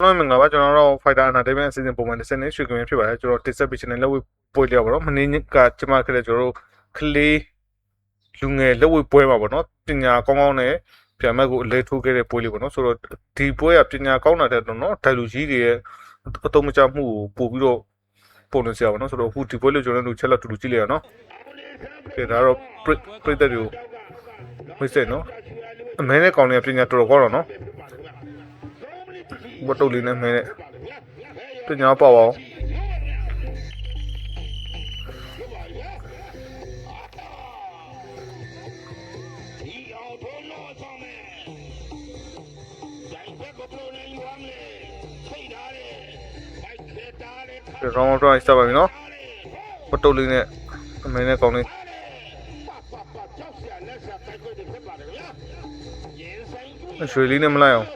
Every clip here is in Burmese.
ကျွန်တော်မင်္ဂလာပါကျွန်တော်တို့ Fighter Entertainment အစီအစဉ်ပုံမှန်တစ်စနေရွှေကမြဖြစ်ပါတယ်ကျွန်တော် Disc Vision နဲ့လက်ဝဲပွဲလျောက်ပါတော့မနေ့ကကျွန်မခက်တဲ့ကျွန်တော်တို့ကလေးလူငယ်လက်ဝဲပွဲမှာပေါ့နော်ပညာကောင်းကောင်းနဲ့ပြန်မဲ့ကိုအလဲထိုးခဲ့တဲ့ပွဲလေးပေါ့နော်ဆိုတော့ဒီပွဲကပညာကောင်းတာတဲ့တော့နော်ဒိုင်လူကြီးတွေရဲ့အတုံးမချမှုကိုပို့ပြီးတော့ပုံနေစရာပေါ့နော်ဆိုတော့အခုဒီပွဲလေးကျွန်တော်တို့ချက်လက်တူတူကြည့်လိုက်ရအောင်နော်ကဲဒါတော့ပြပြတဲ့တွေကိုမိတ်ဆက်နော်အမဲနဲ့ကောင်းနေတဲ့ပညာတော်တော်ကောင်းတော့နော် ဝတ်တုတ်လေးနဲ့မဲနဲ့ပညာပေါ့အောင် ဒီအောင်ထုံးတော့ဆောင်မယ်။ဒိုင်ဘက်ကိုပလိုနေယူရမယ်။ထိတ်ထားတယ်။ဘိုက်ခက်တားတယ်။ ဒီရောင်းတော့စပါပြီနော်ဝတ်တုတ်လေးနဲ့အမဲနဲ့ကောင်းလေး ပတ်ပတ်ပတ်ကြောက်စရာလက်စရာတိုက်ခွင့်တွေဖြစ်ပါတယ်ဗျာ။ရင်ဆိုင်ကူ အရွှေလေးနဲ့မလိုက်အောင်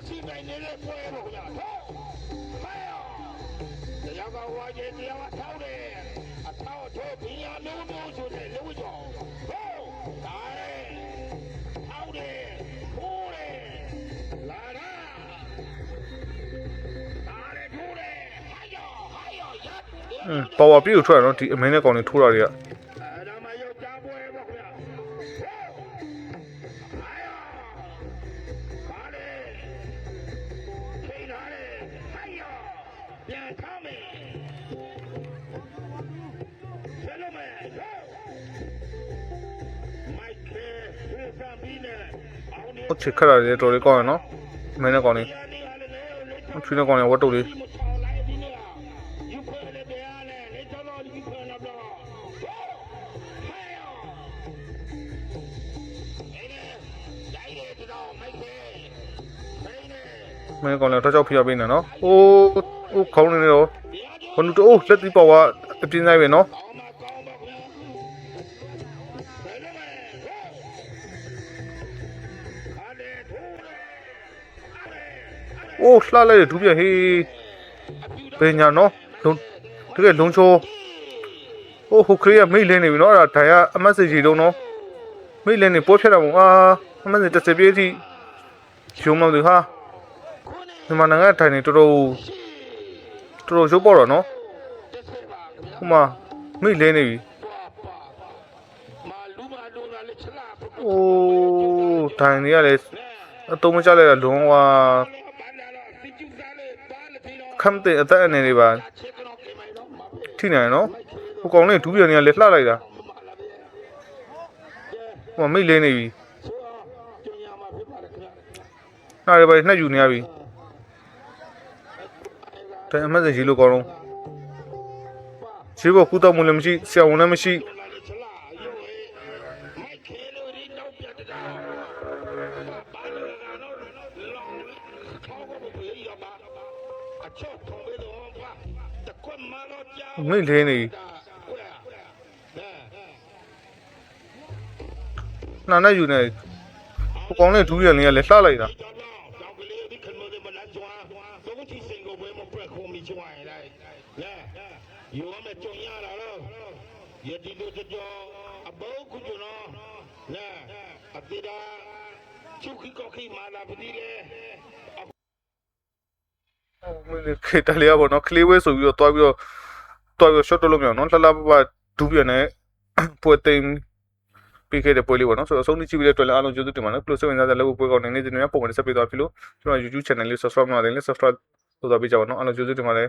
ပါဝါပြည့်ကိုထွက်ရနော်ဒီအမဲနဲ့ကောင်းလေးထိုးတာတွေကအဲ့ဒါမှရုပ်သားပွဲပေါ့ခင်ဗျာဟဲ့အာယာပါလေခိတ်လာလေဟိုင်ယောပြန်ထားမယ်ဆယ်လုံးမယ်ဟဲ့မိုက်ခဲပြေစံပြီးနေအောင်နေဟုတ်ချစ်ခက်တာတွေတော်လေးကောင်းရနော်အမဲနဲ့ကောင်းလေးနေရလေလေအချွေးနဲ့ကောင်းလေးဝတ်တုတ်လေး မင်းကောင်လည်းတော့ကြောက်ဖိရပေးနေနော်။အိုးအိုးခေါင်းနေတော့ဘနူတိုးလက်တီပေါ်ကအပြင်းဆိုင်ပဲနော်။အိုးလှလိုက်တယ်ဒူးပြဟေး။ပညာနော်လုံးတကယ်လုံးချိုး။အိုးဟိုခရီးကမိတ်လင်းနေပြီနော်။အဲ့ဒါဒိုင်ကအမက်ဆေ့ချ်တုံးနော်။မိတ်လင်းနေပိုးဖြတ်တာမို့အာအမက်ဆေ့ချ်တစ်စပြေးထိရုံမောင်သူဟာ။ မြန်မာနိုင်ငံထိုင်နေတော်တော်တော်တော်ရုပ်ပေါ်တော့နော်ဟိုမှာမိလဲနေပြီโอ้ထိုင်နေရလဲအတုံးမချလိုက်တာလွန်ွာခမ်းတဲ့အသက်အနေတွေပါထိနေရနော်ဟိုကောင်လေးဒူးပြန်နေရလဲလှလိုက်တာဟိုမိလဲနေပြီနားရပါနှက်ယူနေရပြီ ထိုင်အမှတ်စဉ်ကြီးလို့ကောင်းလုံးခြေပေါ်ကူတော့မှုလည်းမရှိဆရာဝန်လည်းမရှိမိတ်လေးနေနာနဲ့ယူနေကိုကောင်းတဲ့ဒူးရံလေးကလည်းလှလိုက်တာ swine like yeah you want me to yard hello you did do the job about could you know yeah atida chuki koki mala bidile ခေတလျာပေါ့နော်ကလေးဝဲဆိုပြီးတော့တွားပြီးတော့တွားပြီးတော့ short လုပ်မြောင်နော်လှလှပပဒူးပြန်နဲ့ပွဲသိမ်းပြီးခဲ့တဲ့ပွဲလေးပေါ့နော်ဆိုတော့အဆုံးထိကြည့်ပြီးတဲ့အတွက်လည်းအားလုံးကျေးဇူးတင်ပါတယ်ပလိုစဝင်စားတဲ့လက်ဖို့ပွဲကောင်းနေတဲ့ဒီနေ့ပုံမှန်ဆက်ပေးသွားပြီလို့ကျွန်တော် YouTube channel လေး subscribe လုပ်လိုက်လဲ subscribe လုပ်သွားပေးကြပါနော်အားလုံးကျေးဇူးတင်ပါတယ်